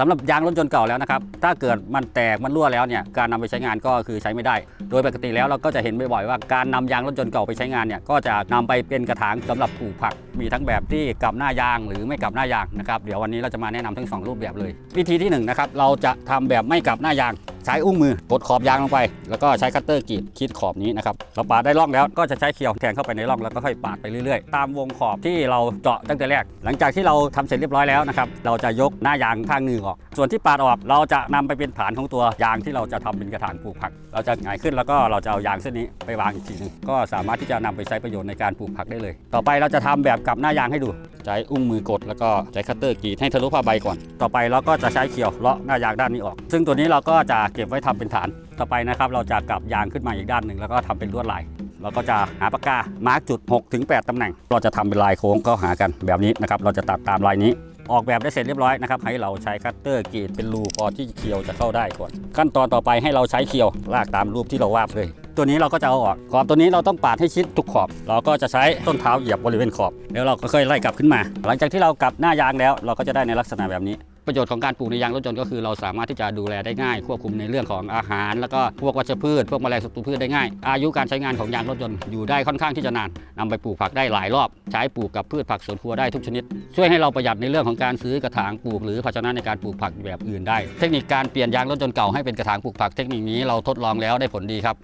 สำหรับยางรถยนต์เก่าแล้วนะครับ ถ้าเกิดมันแตกมันรั่วแล้วเนี่ย การนำไปใช้งานก็คือใช้ไม่ได้ โดยปกติแล้วเราก็จะเห็นบ่อยๆว่าการนำยางรถยนต์เก่าไปใช้งานเนี่ย ก็จะนำไปเป็นกระถางสำหรับปลูกผัก มีทั้งแบบที่กลับหน้ายางหรือไม่กลับหน้ายางนะครับ เดี๋ยววันนี้เราจะมาแนะนำทั้งสองรูปแบบเลย วิธีที่หนึ่งนะครับ เราจะทำแบบไม่กลับหน้ายาง ใช้อุ้งมือกดขอบยางลงไป แล้วก็ใช้คัตเตอร์กรีดคิดขอบนี้นะครับเราปาดได้ร่องแล้วก็จะใช้เขียวแทงเข้าไปในร่องแล้วก็ค่อยปาดไปเรื่อยๆ ตามวงขอบที่เราเจาะตั้งแต่แรก หลังจากที่เราทำเสร็จเรียบร้อยแล้วนะครับเราจะยกหน้ายางข้างหนึ่งออก ส่วนที่ปาดออกเราจะนำไปเป็นฐานของตัวยางที่เราจะทำเป็นกระถางปลูกผัก เราจะหงายขึ้นแล้วก็เราจะเอายางเส้นนี้ไปวางอีกทีนึงก็สามารถที่จะนำไปใช้ประโยชน์ในการปลูกผักได้เลย ต่อไปเราจะทำแบบกับหน้ายางให้ดู ใช้อุ้งมือกดแล้วก็ใช้คัตเตอร์กรีดให้ทะลุผ้าใบก่อน ต่อไปเราก็จะใช้เขียวเลาะหน้ายางด้านนี้ออก ซึ่งตัวนี้เราก็จะเก็บไว้ทำเป็นฐาน ต่อไปนะครับเราจะกลับยางขึ้นมาอีกด้านหนึ่งแล้วก็ทำเป็นลวดลาย เราก็จะหาปากกามาร์กจุด6ถึง8ตำแหน่ง เราจะทำเป็นลายโค้งก็หากันแบบนี้นะครับเราจะตัดตามลายนี้ออกแบบได้เสร็จเรียบร้อยนะครับให้เราใช้คัตเตอร์กรีดเป็นรูพอที่เคียวจะเข้าได้ก่อน ขั้นตอนต่อไปให้เราใช้เคียวลากตามรูปที่เราวาดเลย ตัวนี้เราก็จะเอาออกขอบตัวนี้เราต้องปาดให้ชิดทุกขอบ เราก็จะใช้ต้นเท้าเหยียบบริเวณขอบ แล้วเราก็ค่อยไล่กลับขึ้นมา หลังจากที่เรากลับหน้ายางแล้ว เราก็จะได้ในลักษณะแบบนี้ประโยชน์ของการปลูกในยางรถยนต์ก็คือเราสามารถที่จะดูแลได้ง่าย ควบคุมในเรื่องของอาหาร แล้วก็พวกวัชพืช พวกแมลงศัตรูพืชได้ง่าย อายุการใช้งานของยางรถยนต์อยู่ได้ค่อนข้างที่จะนานนำไปปลูกผักได้หลายรอบ ใช้ปลูกกับพืชผักสวนครัวได้ทุกชนิด ช่วยให้เราประหยัดในเรื่องของการซื้อกระถางปลูก หรือภาชนะในการปลูกผักแบบอื่นได้ เทคนิคการเปลี่ยนยางรถยนต์เก่าให้เป็นกระถางปลูกผักเทคนิคนี้เราทดลองแล้วได้ผลดีครับ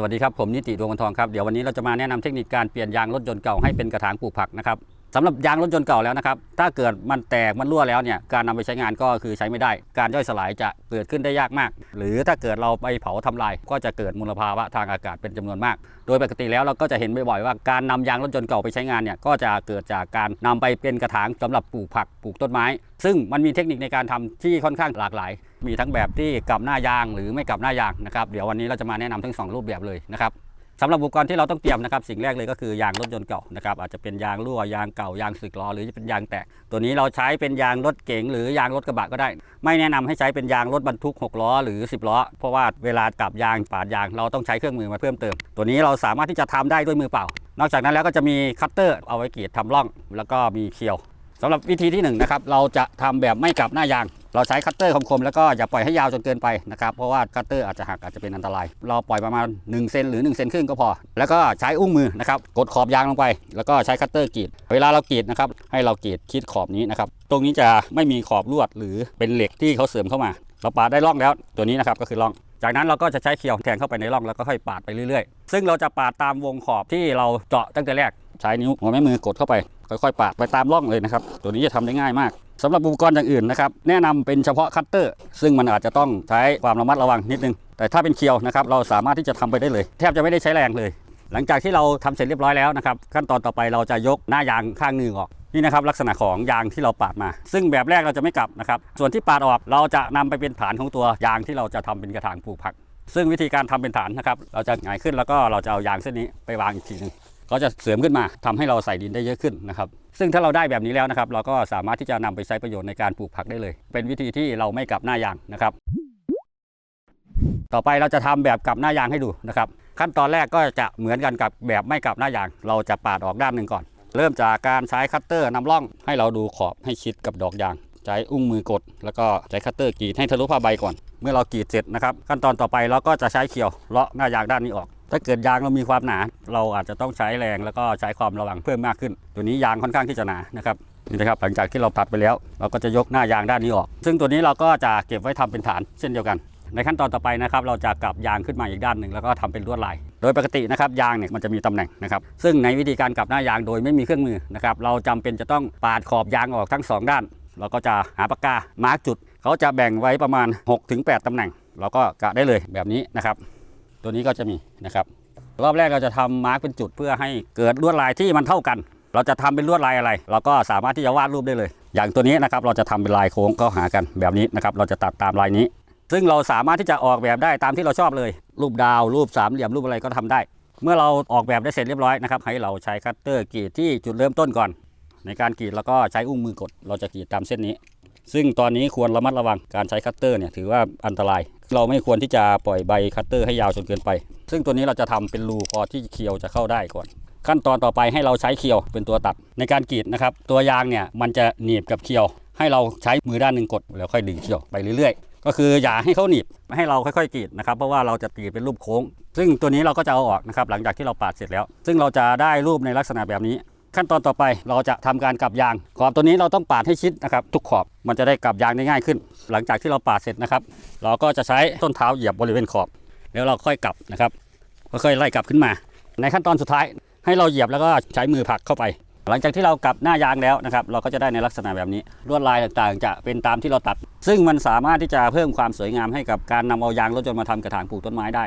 สวัสดีครับผมนิติดวงวันทองครับเดี๋ยววันนี้เราจะมาแนะนำเทคนิคการเปลี่ยนยางรถยนต์เก่าให้เป็นกระถางปลูกผักนะครับ สำหรับยางรถยนต์เก่าแล้วนะครับ ถ้าเกิดมันแตกมันรั่วแล้วเนี่ย การนำไปใช้งานก็คือใช้ไม่ได้ การย่อยสลายจะเกิดขึ้นได้ยากมาก หรือถ้าเกิดเราไปเผาทำลาย ก็จะเกิดมลภาวะทางอากาศเป็นจำนวนมาก โดยปกติแล้วเราก็จะเห็นบ่อยๆว่าการนำยางรถยนต์เก่าไปใช้งานเนี่ย ก็จะเกิดจากการนำไปเป็นกระถางสำหรับปลูกผักปลูกต้นไม้ ซึ่งมันมีเทคนิคในการทำที่ค่อนข้างหลากหลาย มีทั้งแบบที่กลับหน้ายางหรือไม่กลับหน้ายางนะครับ เดี๋ยววันนี้เราจะมาแนะนำทั้งสองรูปแบบเลยนะครับ สำหรับอุปกรณ์ที่เราต้องเตรียมนะครับสิ่งแรกเลยก็คือยางรถยนต์เก่านะครับอาจจะเป็นยางรั่วยางเก่ายางสึกล้อหรือจะเป็นยางแตก ตัวนี้เราใช้เป็นยางรถเก๋งหรือยางรถกระบะก็ได้ ไม่แนะนำให้ใช้เป็นยางรถบรรทุก 6 ล้อหรือ 10 ล้อ เพราะว่าเวลากลับยางปาดยางเราต้องใช้เครื่องมือมาเพิ่มเติม ตัวนี้เราสามารถที่จะทำได้ด้วยมือเปล่า นอกจากนั้นแล้วก็จะมีคัตเตอร์เอาไว้กรีดทำร่อง แล้วก็มีเคียว สำหรับวิธีที่หนึ่งนะครับเราจะทำแบบไม่กลับหน้ายาง เราใช้คัตเตอร์คมๆแล้วก็อย่าปล่อยให้ยาวจนเกินไปนะครับเพราะว่าคัตเตอร์อาจจะหักอาจจะเป็นอันตราย เราปล่อยประมาณ1เซนหรือ1เซนครึ่งก็พอ แล้วก็ใช้อุ้งมือนะครับกดขอบยางลงไป แล้วก็ใช้คัตเตอร์กรีด เวลาเรากรีดนะครับให้เรากรีดคิดขอบนี้นะครับตรงนี้จะไม่มีขอบลวดหรือเป็นเหล็กที่เขาเสริมเข้ามา เราปาดได้ร่องแล้วตัวนี้นะครับก็คือร่อง จากนั้นเราก็จะใช้เขียวแทงเข้าไปในร่องแล้วก็ค่อยปาดไปเรื่อยๆ ซึ่งเราจะปาดตามวงขอบที่เราเจาะตั้งแต่แรกใช้นิ้วหัวแม่มือกดเข้าไป ค่อยๆ ปาดไปตามร่องเลยนะครับ ตัวนี้จะทำได้ง่ายมากสำหรับอุปกรณ์อย่างอื่นนะครับแนะนำเป็นเฉพาะคัตเตอร์ ซึ่งมันอาจจะต้องใช้ความระมัดระวังนิดนึง แต่ถ้าเป็นเคียวนะครับเราสามารถที่จะทำไปได้เลย แทบจะไม่ได้ใช้แรงเลย หลังจากที่เราทำเสร็จเรียบร้อยแล้วนะครับขั้นตอนต่อไปเราจะยกหน้ายางข้างหนึ่งออก นี่นะครับลักษณะของยางที่เราปาดมา ซึ่งแบบแรกเราจะไม่กลับนะครับ ส่วนที่ปาดออกเราจะนำไปเป็นฐานของตัวยางที่เราจะทำเป็นกระถางปลูกผัก ซึ่งวิธีการทำเป็นฐานนะครับ เราจะหงายขึ้นแล้วก็เราจะเอายางเส้นนี้ไปวางอีกทีหนึ่งก็จะเสริมขึ้นมาทำให้เราใส่ดินได้เยอะขึ้นนะครับซึ่งถ้าเราได้แบบนี้แล้วนะครับเราก็สามารถที่จะนำไปใช้ประโยชน์ในการปลูกผักได้เลย เป็นวิธีที่เราไม่กลับหน้ายางนะครับ ต่อไปเราจะทำแบบกลับหน้ายางให้ดูนะครับ ขั้นตอนแรกก็จะเหมือนกันกับแบบไม่กลับหน้ายาง เราจะปาดออกด้านหนึ่งก่อน เริ่มจากการใช้คัตเตอร์นำร่องให้เราดูขอบให้ชิดกับดอกยาง ใช้อุ้งมือกด แล้วก็ใช้คัตเตอร์กรีดให้ทะลุผ้าใบก่อน เมื่อเรากรีดเสร็จนะครับ ขั้นตอนต่อไปเราก็จะใช้เขียวเลาะหน้ายางด้านนี้ออก ถ้าเกิดยางเรามีความหนา เราอาจจะต้องใช้แรงแล้วก็ใช้ความระวังเพิ่มมากขึ้น ตัวนี้ยางค่อนข้างที่จะหนานะครับนี่นะครับหลังจากที่เราตัดไปแล้ว เราก็จะยกหน้ายางด้านนี้ออก ซึ่งตัวนี้เราก็จะเก็บไว้ทำเป็นฐานเช่นเดียวกัน ในขั้นตอนต่อไปนะครับเราจะกลับยางขึ้นมาอีกด้านหนึ่งแล้วก็ทำเป็นลวดลาย โดยปกตินะครับยางเนี่ยมันจะมีตำแหน่งนะครับซึ่งในวิธีการกลับหน้ายางโดยไม่มีเครื่องมือนะครับเราจำเป็นจะต้องปาดขอบยางออกทั้งสองด้าน เราก็จะหาปากกามาร์กจุด เขาจะแบ่งไว้ประมาณ 6-8ตำแหน่ง เราก็กะได้เลยแบบนี้นะครับ ตัวนี้ก็จะมีนะครับรอบแรกเราจะทำมาร์กเป็นจุดเพื่อให้เกิดลวดลายที่มันเท่ากัน เราจะทำเป็นลวดลายอะไร เราก็สามารถที่จะวาดรูปได้เลย อย่างตัวนี้นะครับเราจะทำเป็นลายโค้งก็หากันแบบนี้นะครับเราจะตัดตามลายนี้ ซึ่งเราสามารถที่จะออกแบบได้ตามที่เราชอบเลย รูปดาว รูปสามเหลี่ยมรูปอะไรก็ทำได้ เมื่อเราออกแบบได้เสร็จเรียบร้อยนะครับ ให้เราใช้คัตเตอร์กรีดที่จุดเริ่มต้นก่อน ในการกรีดแล้วก็ใช้อุ้งมือกด เราจะกรีดตามเส้นนี้ ซึ่งตอนนี้ควรระมัดระวังการใช้คัตเตอร์เนี่ยถือว่าอันตราย เราไม่ควรที่จะปล่อยใบคัตเตอร์ให้ยาวจนเกินไป ซึ่งตัวนี้เราจะทำเป็นรูพอที่เคียวจะเข้าได้ก่อนขั้นตอนต่อไปให้เราใช้เคียวเป็นตัวตัดในการกรีดนะครับ ตัวยางเนี่ยมันจะหนีบกับเคียว ให้เราใช้มือด้านหนึ่งกดแล้วค่อยดึงเคียวไปเรื่อยๆ ก็คืออย่าให้เขาหนีบให้เราค่อยๆกรีดนะครับเพราะว่าเราจะกรีดเป็นรูปโค้ง ซึ่งตัวนี้เราก็จะเอาออกนะครับหลังจากที่เราปาดเสร็จแล้ว ซึ่งเราจะได้รูปในลักษณะแบบนี้ ขั้นตอนต่อไปเราจะทำการกลับยาง ขอบตัวนี้เราต้องปาดให้ชิดนะครับทุกขอบมันจะได้กลับยางได้ง่ายขึ้น หลังจากที่เราปาดเสร็จนะครับ เราก็จะใช้ต้นเท้าเหยียบบริเวณขอบ แล้วเราค่อยกลับนะครับค่อยๆไล่กลับขึ้นมา ในขั้นตอนสุดท้ายให้เราเหยียบแล้วก็ใช้มือผลักเข้าไป หลังจากที่เรากลับหน้ายางแล้วนะครับเราก็จะได้ในลักษณะแบบนี้ลวดลายต่างๆ จะเป็นตามที่เราตัด ซึ่งมันสามารถที่จะเพิ่มความสวยงามให้กับการนำเอายางรถยนต์มาทำกระถางปลูกต้นไม้ได้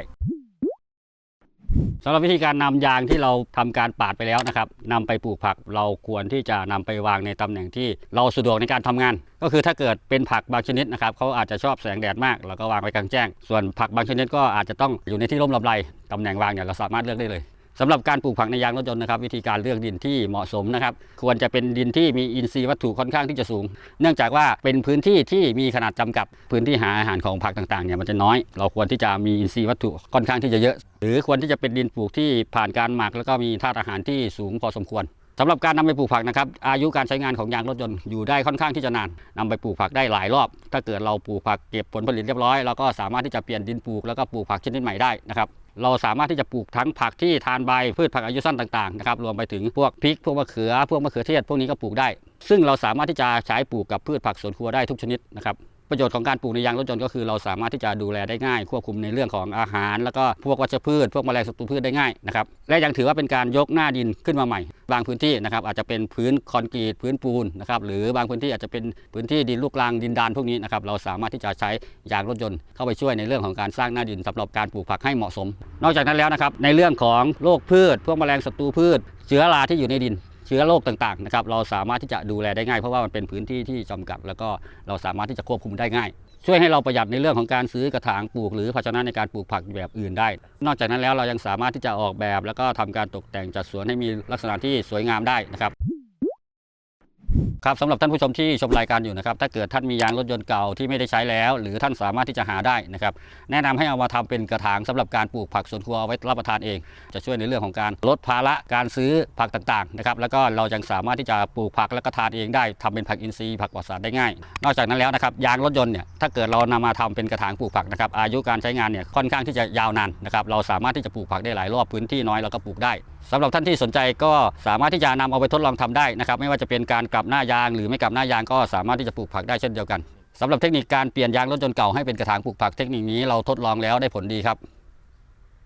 สำหรับวิธีการนำยางที่เราทำการปาดไปแล้วนะครับนำไปปลูกผักเราควรที่จะนำไปวางในตำแหน่งที่เราสะดวกในการทำงาน ก็คือถ้าเกิดเป็นผักบางชนิดนะครับเขาอาจจะชอบแสงแดดมากเราก็วางไว้กลางแจ้ง ส่วนผักบางชนิดก็อาจจะต้องอยู่ในที่ร่มลำไรตำแหน่งวางเนี่ยเราสามารถเลือกได้เลย สำหรับการปลูกผักในยางรถยนต์นะครับวิธีการเลือกดินที่เหมาะสมนะครับควรจะเป็นดินที่มีอินทรีย์วัตถุค่อนข้างที่จะสูง เนื่องจากว่าเป็นพื้นที่ที่มีขนาดจำกัด พื้นที่หาอาหารของผักต่างๆเนี่ยมันจะน้อย เราควรที่จะมีอินทรีย์วัตถุค่อนข้างที่จะเยอะ หรือควรที่จะเป็นดินปลูกที่ผ่านการหมักแล้วก็มีธาตุอาหารที่สูงพอสมควรสำหรับการนำไปปลูกผักนะครับอายุการใช้งานของยางรถยนต์อยู่ได้ค่อนข้างที่จะนานนำไปปลูกผักได้หลายรอบ ถ้าเกิดเราปลูกผักเก็บผลผลิตเรียบร้อยเราก็สามารถที่จะเปลี่ยนดินปลูกแล้วก็ปลูกผักชนิดใหม่ได้นะครับ เราสามารถที่จะปลูกทั้งผักที่ทานใบพืชผักอายุสั้นต่างๆนะครับรวมไปถึงพวกพริกพวกมะเขือพวกมะเขือเทศพวกนี้ก็ปลูกได้ ซึ่งเราสามารถที่จะใช้ปลูกกับพืชผักสวนครัวได้ทุกชนิดนะครับ ประโยชน์ของการปลูกในยางรถยนต์ก็คือเราสามารถที่จะดูแลได้ง่าย ควบคุมในเรื่องของอาหาร แล้วก็พวกวัชพืช พวกแมลงศัตรูพืชได้ง่ายนะครับและยังถือว่าเป็นการยกหน้าดินขึ้นมาใหม่ บางพื้นที่นะครับอาจจะเป็นพื้นคอนกรีตพื้นปูนนะครับหรือบางพื้นที่อาจจะเป็นพื้นที่ดินลูกรังดินดานพวกนี้นะครับเราสามารถที่จะใช้ยางรถยนต์เข้าไปช่วยในเรื่องของการสร้างหน้าดินสำหรับการปลูกผักให้เหมาะสม นอกจากนั้นแล้วนะครับในเรื่องของโรคพืช พวกแมลงศัตรูพืช เชื้อราที่อยู่ในดิน ชื้อโรคต่างๆนะครับเราสามารถที่จะดูแลได้ง่าย เพราะว่ามันเป็นพื้นที่ที่จำกัด แล้วก็เราสามารถที่จะควบคุมได้ง่าย ช่วยให้เราประหยัดในเรื่องของการซื้อกระถางปลูก หรือภาชนะในการปลูกผักแบบอื่นได้ นอกจากนั้นแล้วเรายังสามารถที่จะออกแบบ แล้วก็ทำการตกแต่งจัดสวนให้มีลักษณะที่สวยงามได้นะครับ ครับสำหรับท่านผู้ชมที่ชมรายการอยู่นะครับถ้าเกิดท่านมียางรถยนต์เก่าที่ไม่ได้ใช้แล้ว หรือท่านสามารถที่จะหาได้นะครับแนะนำให้เอามาทำเป็นกระถางสำหรับการปลูกผักสวนครัวเอาไว้รับประทานเอง จะช่วยในเรื่องของการลดภาระการซื้อผักต่างๆนะครับแล้วก็เรายังสามารถที่จะปลูกผักแล้วก็ทานเองได้ทำเป็นผักอินทรีย์ผักปลอดสารได้ง่าย นอกจากนั้นแล้วนะครับยางรถยนต์เนี่ยถ้าเกิดเรานำมาทำเป็นกระถางปลูกผักนะครับอายุการใช้งานเนี่ยค่อนข้างที่จะยาวนานนะครับเราสามารถที่จะปลูกผักได้หลายรอบพื้นที่น้อยเราก็ปลูกได้สำหรับท่านที่สนใจก็สามารถที่จะนำเอาไปทดลองทำได้นะครับไม่ว่าจะเป็นการกลับหน้ายางหรือไม่กลับหน้ายางก็สามารถที่จะปลูกผักได้เช่นเดียวกันสำหรับเทคนิคการเปลี่ยนยางรถยนต์เก่าให้เป็นกระถางปลูกผักเทคนิคนี้เราทดลองแล้วได้ผลดีครับ